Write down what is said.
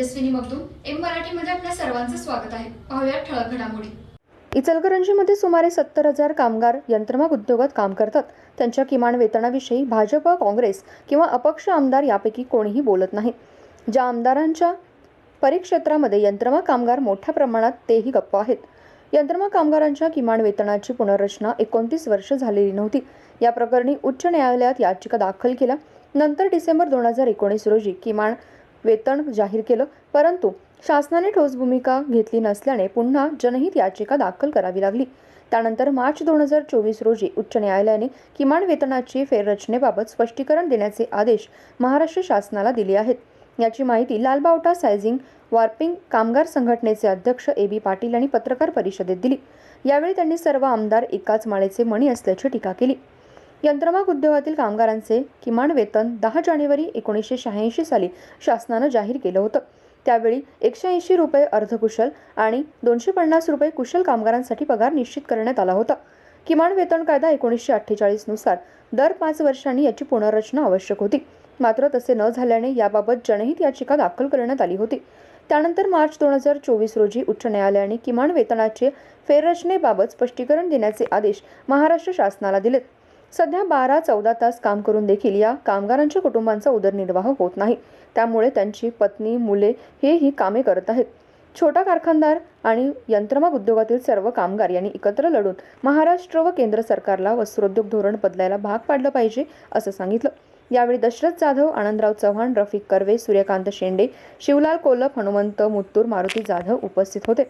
Tejaswini Magdum M मराठीमध्ये आपल्या सर्वांचं स्वागत आहे. पाहूया ठळक घडामोडी. इचलकरंजीमध्ये सुमारे सत्तर हजार कामगार यंत्रमाग उद्योगात काम करतात. त्यांच्या किमान वेतनाविषयी भाजप काँग्रेस किंवा अपक्ष आमदार यापैकी कोणीही बोलत नाही. ज्या आमदारांच्या परिक्षेत्रामध्ये यंत्रमाग कामगार मोठ्या प्रमाणात तेही गप्प आहेत. यंत्रमाग कामगारांच्या किमान वेतनाची पुनर्रचना एकोणतीस वर्ष झालेली नव्हती. या प्रकरणी उच्च न्यायालयात याचिका दाखल केल्या. नंतर डिसेंबर दोन हजार एकोणीस रोजी किमान वेतन जाहीर केलं. परंतु शासनाने ठोस भूमिका घेतली नसल्याने पुन्हा जनहित याचिका दाखल करावी लागली. त्यानंतर मार्च दोन हजार चोवीस रोजी उच्च न्यायालयाने किमान वेतनाची फेररचनेबाबत स्पष्टीकरण देण्याचे आदेश महाराष्ट्र शासनाला दिले आहेत. याची माहिती लालबावटा सायझिंग वार्पिंग कामगार संघटनेचे अध्यक्ष ए बी पाटील यांनी पत्रकार परिषदेत दिली. यावेळी त्यांनी सर्व आमदार एकाच माळेचे मणी असल्याची टीका केली. यंत्रमाग उद्योगातील कामगारांचे किमान वेतन दहा जानेवारी एकोणीसशे शहाऐंशी साली शासनानं जाहीर केलं होतं. त्यावेळी एकशे ऐंशी रुपये अर्धकुशल आणि दोनशे पन्नास रुपये कुशल कामगारांसाठी पगार निश्चित करण्यात आला होता. किमान वेतन कायदा एकोणीसशे अठ्ठेचाळीसनुसार दर पाच वर्षांनी याची पुनर्रचना आवश्यक होती. मात्र तसे न झाल्याने याबाबत जनहित याचिका दाखल करण्यात आली होती. त्यानंतर मार्च दोन हजार चोवीस रोजी उच्च न्यायालयाने किमान वेतनाचे फेररचनेबाबत स्पष्टीकरण देण्याचे आदेश महाराष्ट्र शासनाला दिलेत. सध्या बारा चौदा तास काम करून देखील या कामगारांच्या कुटुंबांचा उदरनिर्वाह होत नाही. त्यामुळे त्यांची पत्नी मुले हेही कामे करत आहेत. छोटा कारखानदार आणि यंत्रमाग उद्योगातील सर्व कामगार यांनी एकत्र लढून महाराष्ट्र व केंद्र सरकारला वस्त्रोद्योग धोरण बदलायला भाग पाडलं पाहिजे असं सांगितलं. यावेळी दशरथ जाधव आनंदराव चव्हाण रफिक कर्वे सूर्यकांत शेंडे शिवलाल कोलप हनुमंत मुत्तूर मारुती जाधव उपस्थित होते.